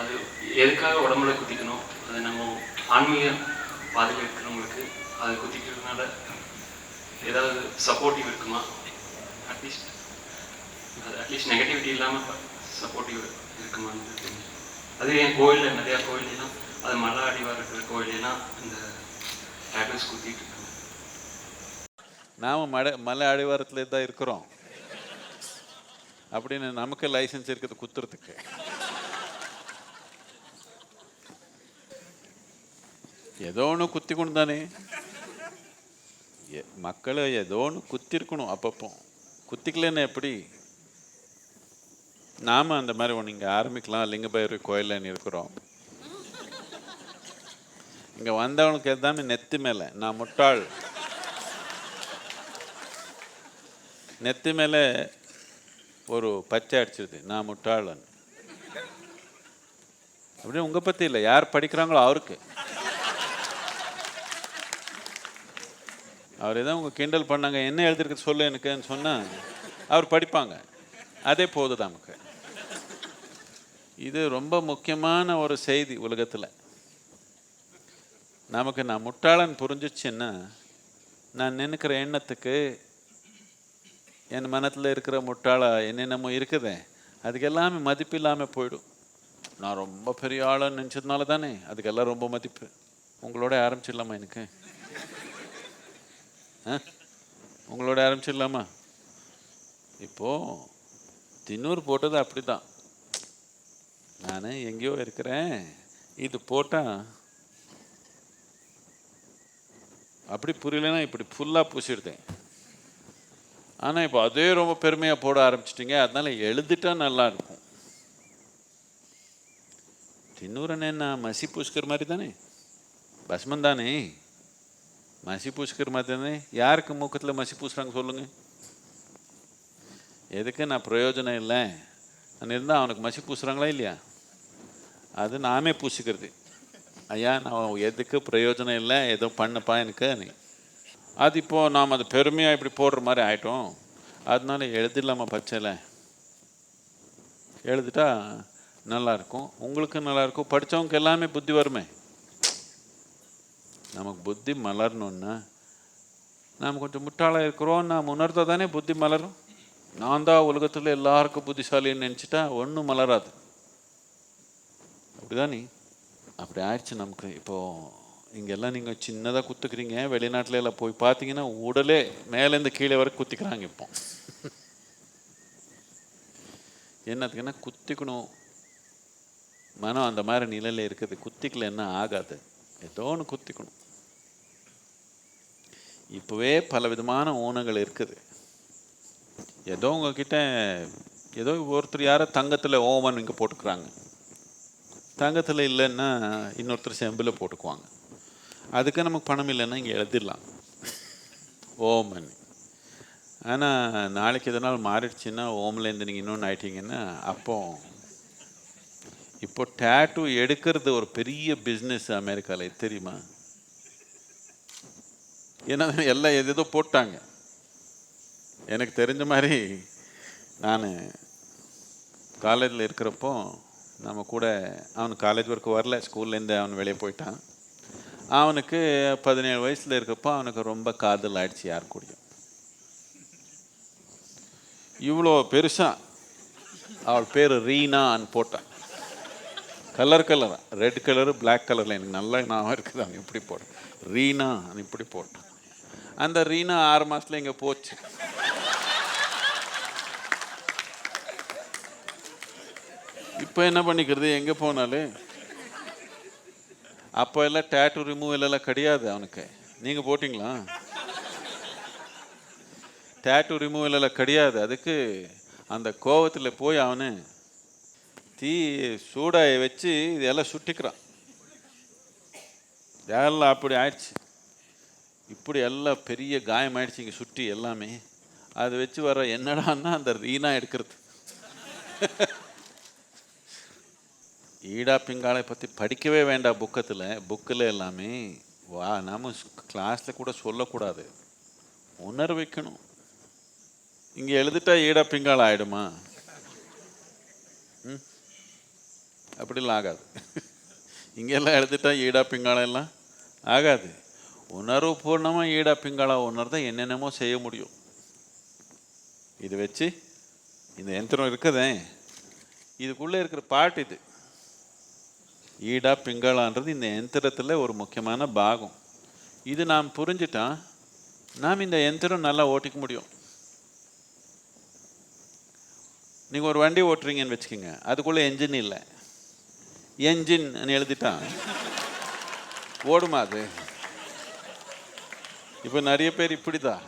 அது எதுக்காக உடம்புல குத்திக்கணும்? அது நம்ம ஆன்மீக பாதையில் இருக்கிறவங்களுக்கு அதை குத்திக்கிறதுனால ஏதாவது சப்போர்ட்டிவ் இருக்குமா? அட்லீஸ்ட் அது அட்லீஸ்ட் நெகட்டிவிட்டி இல்லாமல் சப்போர்ட்டிவ் இருக்குமான்னு அது என் கோயிலில் நிறையா கோயிலெலாம் அது மலை அடிவார இருக்கிற கோயிலெலாம் இந்த டேட்டூஸ் குத்திட்டு இருக்காங்க. நாம் மலை மலை அடிவாரத்தில் தான் இருக்கிறோம். அப்படின்னு நமக்கு லைசன்ஸ் இருக்குது குத்துறதுக்கு. ஏதோ ஒன்று குத்திக்கணும் தானே. எ- மக்களை ஏதோ ஒன்று குத்திருக்கணும் அப்பப்போ. குத்திக்கலன்னு எப்படி? நாம அந்த மாதிரி ஒன்று இங்கே ஆரம்பிக்கலாம். லிங்கபைரவி கோயிலில் இருக்கிறோம். இங்கே வந்தவனுக்கு எல்லாமே நெத்தி மேலே. நான் முட்டாள். நெத்தி மேலே ஒரு பச்சை அடிச்சிருது. நான் முட்டாளன். அப்படின்னு உங்கள் பற்றி இல்லை. யார் படிக்கிறாங்களோ அவருக்கு. அவர் எதாவது உங்கள் கிண்டல் பண்ணாங்க என்ன எழுதிருக்கு சொல்லு எனக்குன்னு சொன்னால் அவர் படிப்பாங்க. அதே போதும் நமக்கு. இது ரொம்ப முக்கியமான ஒரு செய்தி உலகத்தில். நமக்கு நான் முட்டாளன் புரிஞ்சிச்சுன்னா நான் நினைக்கிற எண்ணத்துக்கு என் மனத்தில் இருக்கிற முட்டாளா என்னென்னமோ இருக்குதே அதுக்கு எல்லாமே மதிப்பு இல்லாமல் போயிடும். நான் ரொம்ப பெரிய ஆளுன்னு நினச்சதுனால தானே அதுக்கெல்லாம் ரொம்ப மதிப்பு. உங்களோட ஆரம்பிச்சிடலாமா எனக்கு? உங்களோட ஆரம்பிச்சிடலாமா? இப்போது தின்னூர் போட்டது அப்படி தான் நான் எங்கேயோ இருக்கிறேன். இது போட்டால் அப்படி புரியலன்னா இப்படி ஃபுல்லாக பூசிடுதேன். ஆனால் இப்போ அதே ரொம்ப பெருமையாக போட ஆரம்பிச்சிட்டிங்க. அதனால எழுதிட்டா நல்லா இருக்கும். தின்னூரன் என்ன மசி பூசிக்கிற மாதிரி தானே? பஸ்மன் தானே? மசி பூசிக்கிற மாதிரி தானே? யாருக்கு மூக்கத்தில் மசி பூசுகிறாங்க சொல்லுங்க. எதுக்கு? நான் பிரயோஜனம் இல்லை. நான் இருந்தால் அவனுக்கு மசி பூசுகிறாங்களா இல்லையா? அது நாமே பூசிக்கிறது. ஐயா நான் எதுக்கு பிரயோஜனம் இல்லை? ஏதோ பண்ணப்பா எனக்கு. நீ அது இப்போது நாம் அது பெருமையாக இப்படி போடுற மாதிரி ஆகிட்டோம் அதனால எழுதிடலாமா பச்சையில்? எழுதிட்டா நல்லாயிருக்கும் உங்களுக்கும் உங்களுக்கு நல்லா படித்தவங்க எல்லாமே புத்தி வருமே? நமக்கு புத்தி மலரணுன்னா நாம் கொஞ்சம் முட்டாளாக இருக்கிறோம் நாம் உணர்ந்தா தானே புத்தி மலரும்? நான் தான் உலகத்தில் எல்லாருக்கும் புத்திசாலின்னு நினச்சிட்டா ஒன்றும் மலராது. அப்படிதானே அப்படி ஆயிடுச்சு நமக்கு. இப்போது இங்கெல்லாம் நீங்கள் சின்னதாக குத்துக்கிறீங்க வெளிநாட்டுல எல்லாம் போய் பார்த்தீங்கன்னா உடலே மேலேருந்து கீழே வரைக்கும் குத்திக்கிறாங்க இப்போ. என்னத்துக்குன்னா குத்திக்கணும். மனம் அந்த மாதிரி நிலையில் இருக்குது. குத்திக்கல என்ன ஆகாது. ஏதோ ஒன்று குத்திக்கணும். இப்போவே பல விதமான ஊனங்கள் இருக்குது. ஏதோ உங்ககிட்ட ஏதோ ஒருத்தர் யாரோ தங்கத்தில் ஓமன் இங்கே போட்டுக்கிறாங்க. தங்கத்தில் இல்லைன்னா இன்னொருத்தர் செம்பில் போட்டுக்குவாங்க. அதுக்கு நமக்கு பணம் இல்லைன்னா இங்கே எழுதிடலாம். ஓமன். ஆனால் நாளைக்கு எதனால் மாறிடுச்சுன்னா ஓம்லேருந்து நீங்கள் இன்னொன்று ஆயிட்டீங்கன்னா அப்போது இப்போ டேட்டூ எடுக்கிறது ஒரு பெரிய பிஸ்னஸ் அமெரிக்காவில் தெரியுமா? ஏன்னா எல்லாம் எது எதோ போட்டாங்க. எனக்கு தெரிஞ்ச மாதிரி நான் காலேஜில் இருக்கிறப்போ நம்ம கூட அவன் காலேஜ் ஒர்க்கு வரல ஸ்கூல்லேருந்து அவன் வெளியே போயிட்டான். அவனுக்கு பதினேழு வயசில் இருக்கப்போ அவனுக்கு ரொம்ப காதல் ஆயிடுச்சு யார் கூடயும். இவ்வளோ பெருசாக அவள் பேர் ரீனான்னு போட்டான். கலர் கலராக ரெட் கலரு பிளாக் கலரில் எனக்கு நல்லா ஞாபகம் இருக்குது. அவன் இப்படி போட்டான் ரீனா இப்படி போட்டான் அந்த ரீனா ஆறு மாதத்துல இங்கே போச்சு. இப்போ என்ன பண்ணிக்கிறது? எங்கே போனாலும் அப்போ எல்லாம் டேட்டூ ரிமூவல் எல்லாம் கிடையாது அவனுக்கு. நீங்கள் போட்டிங்களா? டேட்டூ ரிமூவல் எல்லாம் கிடையாது. அதுக்கு அந்த கோவத்தில் போய் அவனு தீ சூடாய வச்சு இதெல்லாம் சுட்டிக்கிறான். எல்லாம் அப்படி ஆயிடுச்சு. இப்படி எல்லாம் பெரிய காயம் ஆயிடுச்சு இங்கே சுட்டி எல்லாமே. அதை வச்சு வர என்னடான்னா அந்த ரீனா எடுக்கிறது. ஈடா பிங்காலை பற்றி படிக்கவே வேண்டாம் புக்கத்தில். புக்கில் எல்லாமே வா நாம் கிளாஸில் கூட சொல்லக்கூடாது. உணர வைக்கணும். இங்கே எழுதிட்டா ஈடா பிங்கால் ஆயிடுமா? ம்? அப்படிலாம் ஆகாது. இங்கெல்லாம் எழுதிட்டா ஈடா பிங்காளம் எல்லாம் ஆகாது. உணர்வு பூர்ணமாக ஈடா பிங்காளம் உணர்ந்தா என்னென்னமோ செய்ய முடியும். இது வச்சு இந்த யந்திரம் இருக்குதே. இதுக்குள்ளே இருக்கிற பாட்டு இது. ஈடா பிங்களான்றது இந்த யந்திரத்தில் ஒரு முக்கியமான பாகம். இது நாம் புரிஞ்சுட்டா நாம் இந்த யந்திரம் நல்லா ஓட்டிக்க முடியும். நீங்கள் ஒரு வண்டி ஓட்டுறீங்கன்னு வச்சுக்கோங்க. அதுக்குள்ளே என்ஜின் இல்லை. என்ஜின் எழுதிட்டான். ஓடுமா அது? இப்போ நிறைய பேர் இப்படி தான்